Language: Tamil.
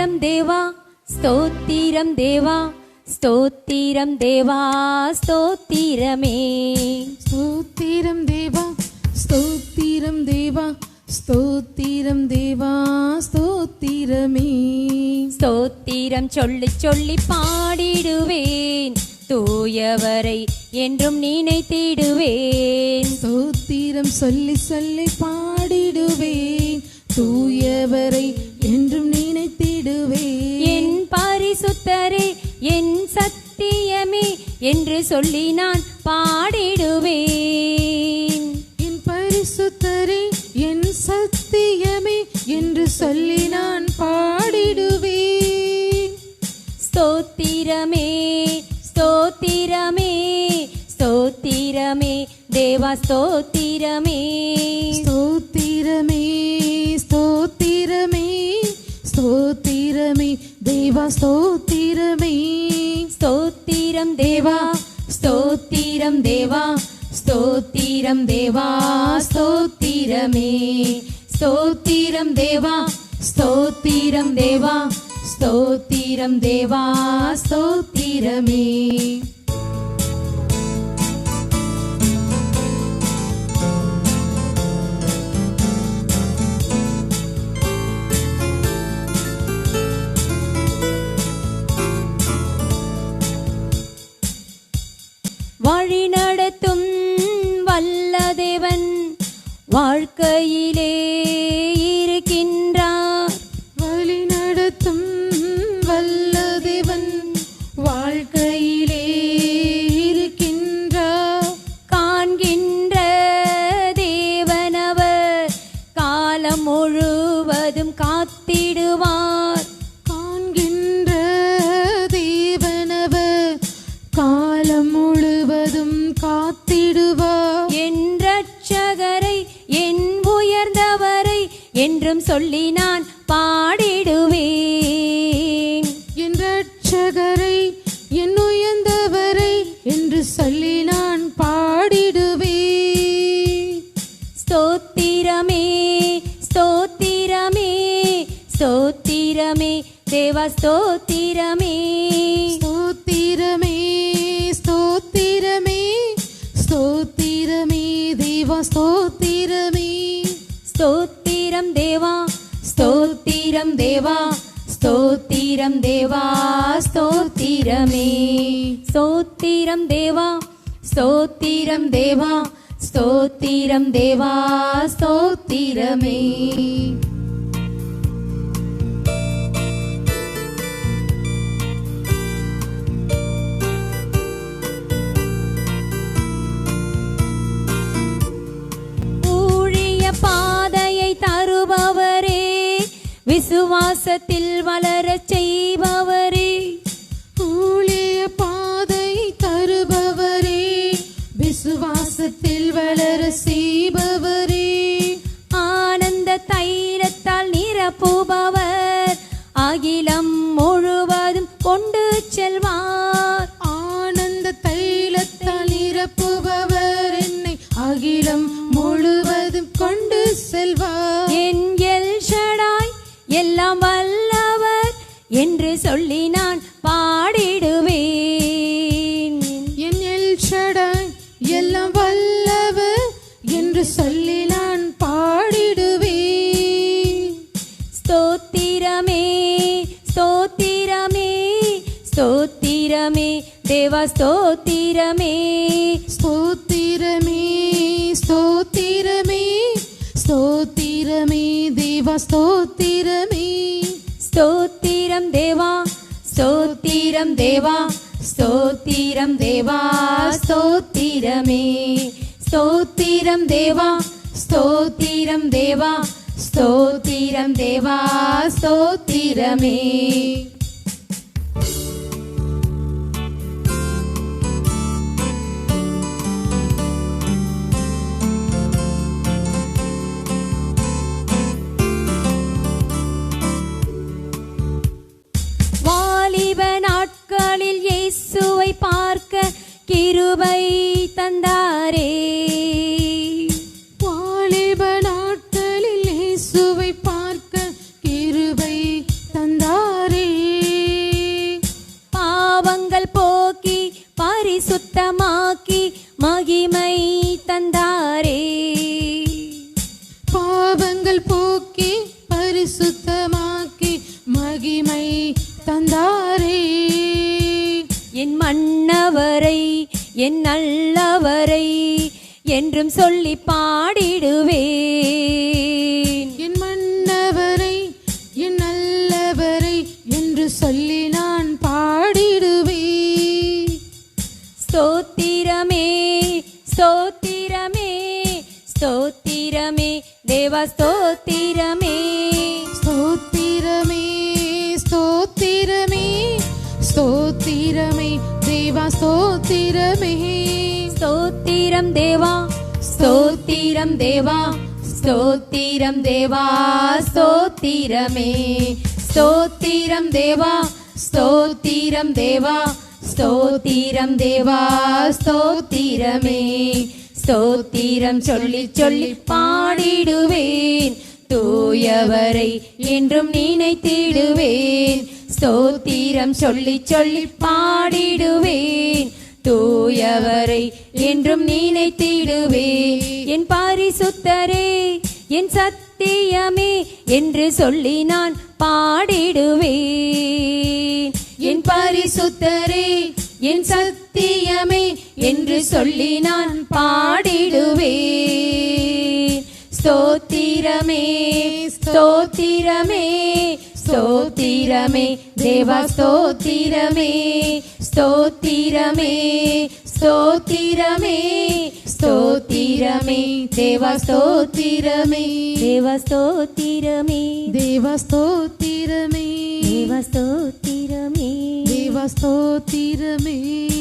ஸ்தோத்திரம் தேவா ஸ்தோத்திரம் தேவா ஸ்தோத்திரம் தேவா ஸ்தோத்திரமே. ஸ்தோத்திரம் தேவா ஸ்தோத்திரம் தேவா ஸ்தோத்திரம் தேவா ஸ்தோத்திரமே. ஸ்தோத்திரம் சொல்லி சொல்லி பாடிடுவேன் தூயவரை என்றும் நினைத்திடுவேன். ஸ்தோத்திரம் சொல்லி சொல்லி பாடிடுவேன் தூயவரை என்றும் பரிசுத்தரே என் சத்தியமே என்று சொல்லி நான் பாடிடுவேன். என் பரிசுத்தரே என் சத்தியமே என்று சொல்லி நான் பாடிடுவேன். ஸ்தோத்திரமே ஸ்தோத்திரமே ஸ்தோத்திரமே தேவா ஸ்தோத்திரமே. தேவா ஸ்தோத்திரமே. ஸ்தோத்திரம் தேவா ஸ்தோத்திரம் தேவா. ஸ்தோத்திரம் தேவா ஸ்தோத்திரமே. ஸ்தோத்திரம் தேவா ஸ்தோத்திரம் தேவா. ஸ்தோத்திரம் தேவா ஸ்தோத்திரமே. வழி நடத்தும் வல்லதேவன் வாழ்க்கையிலே. முழுவதும் காத்திடுவார். என் ரட்சகரை என் உயர்ந்தவரை என்றும் சொல்லி நான் பாடிடுவேன். என் ரட்சகரை என் உயர்ந்தவரை என்று சொல்லி நான் பாடிடுவேன். ஸ்தோத்திரமே ஸ்தோத்திரமே ஸ்தோத்திரமே. தேவா ஸ்தோத்திரமே. தேவா ஸ்தோத்திரம் தேவா ஸ்தோத்திரமே. ஸ்தோத்திரம் தேவா ஸ்தோத்திரம் தேவா ஸ்தோத்திரம் தேவா ஸ்தோத்திரமே. விசுவாசத்தில் வளர செய்பவரே. ஊழிய பாதை தருபவரே. விசுவாசத்தில் வளர செய்பவரே. ஆனந்த தைரத்தால் நிரப்புபவர். அகிலம் முழுவதும் கொண்டு செல்வார். ஆனந்த தைலத்தால் நிரப்புபவர். என்னை அகிலம் என்று சொல்லி நான் பாடிடுவேன் ஸ்தோத்திரமே ஸ்தோத்திரமே ஸ்தோத்திரமே தேவா ஸ்தோத்திரமே. ஸ்தோத்திரமே ஸ்தோத்திரமே ஸ்தோத்திரமே தேவா ஸ்தோத்திரமே. ஸ்தோத்திரம் தேவா ஸ்தோத்திரம் தேவா ஸ்தோத்திரம் தேவா ஸ்தோத்திரமே. ஸ்தோத்திரம் தேவா ஸ்தோத்திரம் தேவா ஸ்தோத்திரம் தேவா ஸ்தோத்திரமே. வாலிப நாட்களில் இயேசுவை பார்க்க கிருபை என் நல்லவரை என்றும் சொல்லி பாடிடுவேன். என் மன்னவரை என் நல்லவரை என்று சொல்லி நான் பாடிடுவேன். ஸ்தோத்திரமே ஸ்தோத்திரமே ஸ்தோத்திரமே தேவா ஸ்தோத்திரமே. ஸ்தோத்திரமே ஸ்தோத்திரமே ஸ்தோத்திரமே. தேவா ஸ்தோத்திரமே ஸ்தோத்திரம் தேவா ஸ்தோத்திரம் தேவா ஸ்தோத்திரம் தேவா ஸ்தோத்திரமே. ஸ்தோத்திரம் தேவா ஸ்தோத்திரம் தேவா ஸ்தோத்திரம் தேவா ஸ்தோத்திரமே. ஸ்தோத்திரம் சொல்லி சொல்லி பாடிடுவேன். தூயவரை என்றும் நினைத்திடுவேன். ஸ்தோத்திரம் சொல்லி சொல்லி பாடிடுவேன். தூயவரை என்றும் நினைத்திடுவேன். என் பாரிசுத்தரே என் சத்தியமே என்று சொல்லி நான் பாடிடுவேன். என் பரிசுத்தரே என் சத்தியமே என்று சொல்லி நான் பாடிடுவேன். ஸ்தோத்திரமே ஸ்தோத்திரமே ஸ்தோத்திரமே தேவா ஸ்தோத்திரமே ஸ்தோத்திரமே ஸ்தோத்திரமே ஸ்தோத்திரமே தேவா ஸ்தோத்திரமே தேவா ஸ்தோத்திரமே தேவா ஸ்தோத்திரமே தேவா ஸ்தோத்திரமே தேவா ஸ்தோத்திரமே.